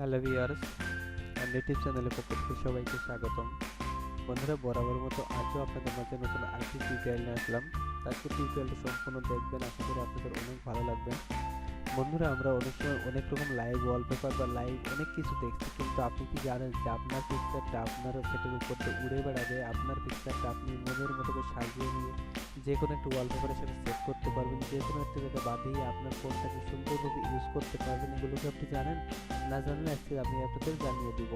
Hello viewers native YouTube চ্যানেলের পক্ষ সবাইকে স্বাগতম। বন্ধুরা, বরাবর মতো আজও আপনাদের মাঝে নতুন আরেকটি টিউটোরিয়াল নিয়ে আসলাম। আজকে টিউটোরিয়ালটা সম্পূর্ণ দেখবেন, আশা করি আপনাদের অনেক ভালো লাগবে। বন্ধুরা, আমরা অনেক সময় অনেক রকম লাইভ ওয়ালপেপার বা লাইভ অনেক কিছু দেখছি, কিন্তু আপনি কি জানেন যে আপনার পিকচারটা আপনার সেটার উপর দিয়ে উড়ে বেড়াবে, আপনার পিকচারটা আপনি মনের মতো করে সাজিয়ে নিয়ে যে কোনো একটা ওয়ালপেপারের সাথে সেট করতে পারবেন, যে কোনো একটা জায়গায় বাঁধিয়ে আপনার ফোনটাকে সুন্দরভাবে ইউজ করতে পারবেন, এগুলো কি আপনি জানেন? না জানলে আজকে আমি আপনাদের জানিয়ে দিব।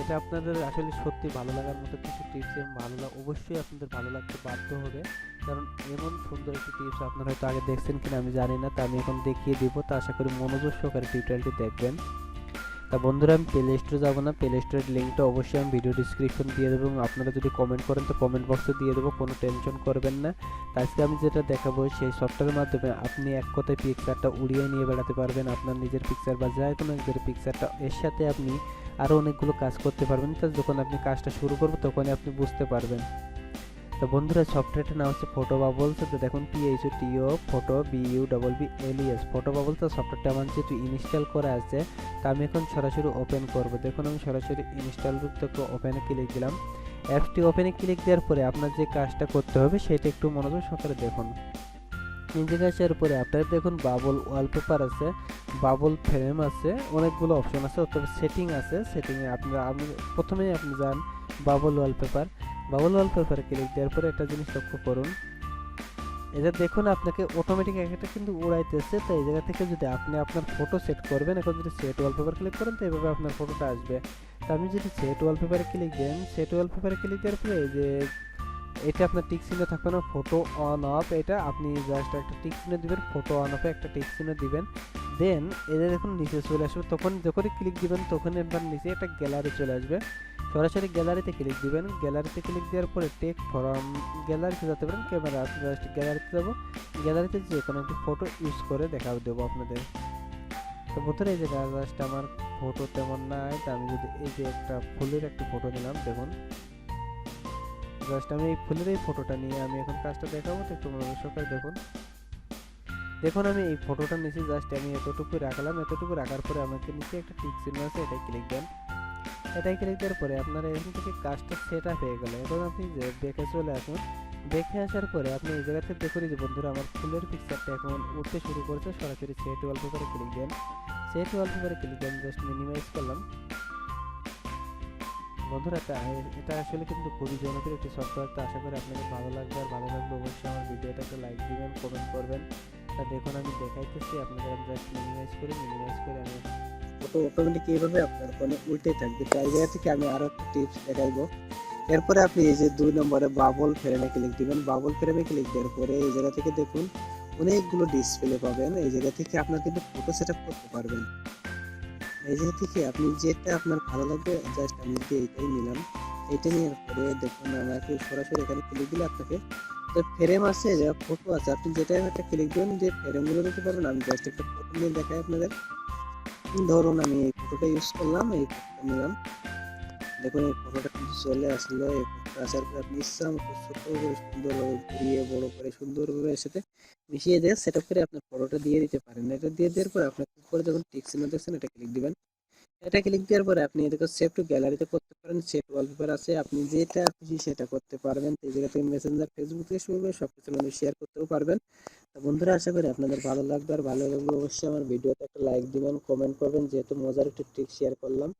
এটা আপনাদের আসলে সত্যি ভালো লাগার মতো কিছু টিপস এবং ভালো লাগ অবশ্যই আপনাদের ভালো লাগতে বাধ্য হবে। কারণ এমন সুন্দর একটি টিপস আপনারা হয়তো আগে দেখছেন কিনা আমি জানি না, তা আমি এখন দেখিয়ে দিব। তা আশা করি মনোযোগ সহকারে টিউটোরিয়ালটি দেখবেন। তা বন্ধুরা, আমি প্লে স্টোরে যাব না। প্লে স্টোরের লিঙ্কটা অবশ্যই আমি ভিডিও ডিসক্রিপশন দিয়ে দেবো এবং আপনারা যদি কমেন্ট করেন, তো কমেন্ট বক্সে দিয়ে দেবো, কোনো টেনশন করবেন না। তা আজকে আমি যেটা দেখাবো, সেই সফটওয়্যারের মাধ্যমে আপনি এক কথায় পিকচারটা উড়িয়ে নিয়ে বেড়াতে পারবেন। আপনার নিজের পিকচার বা যে কোনো একজনের পিকচারটা এর সাথে আপনি আরও অনেকগুলো কাজ করতে পারবেন। তো যখন আপনি কাজটা শুরু করবেন, তখনই আপনি বুঝতে পারবেন। তো বন্ধুরা সফটওয়্যারটার নাম হচ্ছে ফটো বাবলস তো দেখুন PHO TO photo BU double B L ES photo bubbles তো সফটওয়্যারটা আমার যেহেতু ইনস্টল করা আছে, তা আমি এখন সরাসরি ওপেন করব। দেখুন, আমি সরাসরি ইনস্টল থেকে ওপেনে ক্লিক দিলাম। অ্যাপসটি ওপেনে ক্লিক দেওয়ার পরে আপনার যে কাজটা করতে হবে, সেটা একটু মনোযোগ সহকারে দেখুন। নিজে কাজের পরে আপনার দেখুন বাবল ওয়ালপেপার আছে বাবল ফ্রেম আছে, অনেকগুলো অপশন আছে তবে সেটিং আছে। সেটিংয়ে আপনারা আপনি প্রথমেই আপনি যান বাবল ওয়ালপেপার বাবল ওয়ালপেপারে ক্লিক দেওয়ার পরে একটা জিনিস লক্ষ্য করুন। এটা দেখুন আপনাকে অটোমেটিক একটা কিন্তু উড়াইতেছে তো এই জায়গা থেকে যদি আপনি আপনার ফটো সেট করবেন, এখন যদি সেট ওয়ালপেপার ক্লিক করেন, তো এইভাবে আপনার ফটোটা আসবে। তো আপনি যদি সেট ওয়ালপেপারে ক্লিক দেন সেট ওয়ালপেপারে ক্লিক দেওয়ার পরে এই যে এটা আপনার টিক চিহ্ন থাকবে না ফটো অন অফ এটা আপনি জাস্ট একটা টিক চিহ্ন দিবেন ফটো অন অফে একটা টিক চিহ্ন দিবেন। দেন এদের দেখুন নিচে চলে আসবে, তখন যখনই ক্লিক দিবেন, তখন এবার নিচে একটা গ্যালারি চলে আসবে। সরাসরি গ্যালারিতে ক্লিক দিবেন গ্যালারিতে ক্লিক দেওয়ার পরে টেক ফরম গ্যালারিতে যেতে পারেন ক্যামেরা আপনি জাস্ট গ্যালারিতে যাব। গ্যালারিতে যে কোনো একটি ফটো ইউজ করে দেখা দেবো আপনাদের। তো প্রথমে এই যে জাস্ট আমার ফটো তেমন নাই, তা আমি যদি এই যে একটা ফুলের একটা ফটো নিলাম, দেখুন। জাস্ট আমি এই ফুলের এই ফটোটা নিয়ে আমি এখন কাজটা দেখাবো, তো একটু মনোযোগ সহকারে দেখুন। দেখুন আমি এই ফটোটা নিচে জাস্ট আমি এতটুকু রাখলাম, এতটুকু রাখার পরে আমাকে নিচে একটা টিক চিহ্ন আছে, এটাই ক্লিক দেন। এটাই ক্লিক দেওয়ার পরে আপনার এখান থেকে কাজটা সেট আপ হয়ে গেল। এখন আপনি যে দেখে চলে আসুন, দেখে আসার পরে আপনি এই জায়গাতে দেখুন যে বন্ধুরা, আমার ফুলের পিকচারটা এখন উঠতে শুরু করেছে, সরাসরি সেট ওয়ালপেপারে ক্লিক দেন। সেট ওয়ালপেপারে ক্লিক দেন জাস্ট মিনিমাইজ করলাম। বন্ধুরা এটা এটা আসলে কিন্তু খুবই জনপ্রিয় একটি সফটওয়্যার তো আশা করি আপনাদের ভালো লাগবে। আর ভালো লাগবে অবশ্যই আমার ভিডিওটাকে লাইক দিবেন কমেন্ট করবেন। তা দেখুন, আমি দেখাইতেছি, আপনাদের আমি জাস্ট মিনিমাইজ করে মিনিমাইজ করে আমি ফটো অটোমেটিক এইভাবে আপনার ফোনে উল্টে থাকবে? তো এই জায়গা থেকে আমি আরও একটা টিপস দেখাইবো। এরপরে আপনি এই যে দুই নম্বরে বাবল ফ্রেমে ক্লিক দিবেন। বাবল ফ্রেমে ক্লিক দেওয়ার পরে এই জায়গা থেকে দেখুন, অনেকগুলো ডিসপ্লে পাবেন। এই জায়গা থেকে আপনার কিন্তু ফটো সেট করতে পারবেন। এই জায়গা থেকে আপনি যেটা আপনার ভালো লাগবে জাস্ট আমি যে এইটাই নিলাম। এইটা নিয়ে পরে দেখুন আমাকে সরাসরি এখানে ক্লিক দিলে আপনাকে। তো ফ্রেম আছে, যা ফটো আছে, আপনি যেটা একটা ক্লিক দেবেন, যে ফ্রেমগুলো দিতে পারবেন, আমি জাস্ট একটা ফটো নিয়ে দেখাই আপনাদের। ধরুন আমি এই ফটোটা ইউজ করলাম, এই ফটোটা নিলাম। দেখুন, এই ফটোটা কিন্তু চলে আসলো। এই ফটোটা আসার পরে আপনি ইচ্ছা মতো ছোট করে সুন্দরভাবে ঘুরিয়ে, বড় করে সুন্দরভাবে সাথে মিশিয়ে দিয়ে সেট করে আপনার ফটোটা দিয়ে দিতে পারেন। এটা দিয়ে দেওয়ার পরে আপনার উপরে যখন টিক চিহ্ন দেখছেন এটা ক্লিক দিবেন। এটা ক্লিক দেওয়ার পরে আপনি এটাকে সেভ টু গ্যালারিতে করতে পারেন। সেট ওয়ালপেপার আছে। আপনি যেটা খুশি সেটা করতে পারবেন। এই জায়গা থেকে মেসেঞ্জার ফেসবুক থেকে শুরু করে সব কিছু আপনি শেয়ার করতেও পারবেন। তো বন্ধুরা, আশা করি আপনাদের ভালো লাগবে। আর ভালো লাগলে অবশ্যই আমার ভিডিওতে একটা লাইক দিবেন কমেন্ট করবেন। যেহেতু মজার একটি ট্রিক শেয়ার করলাম।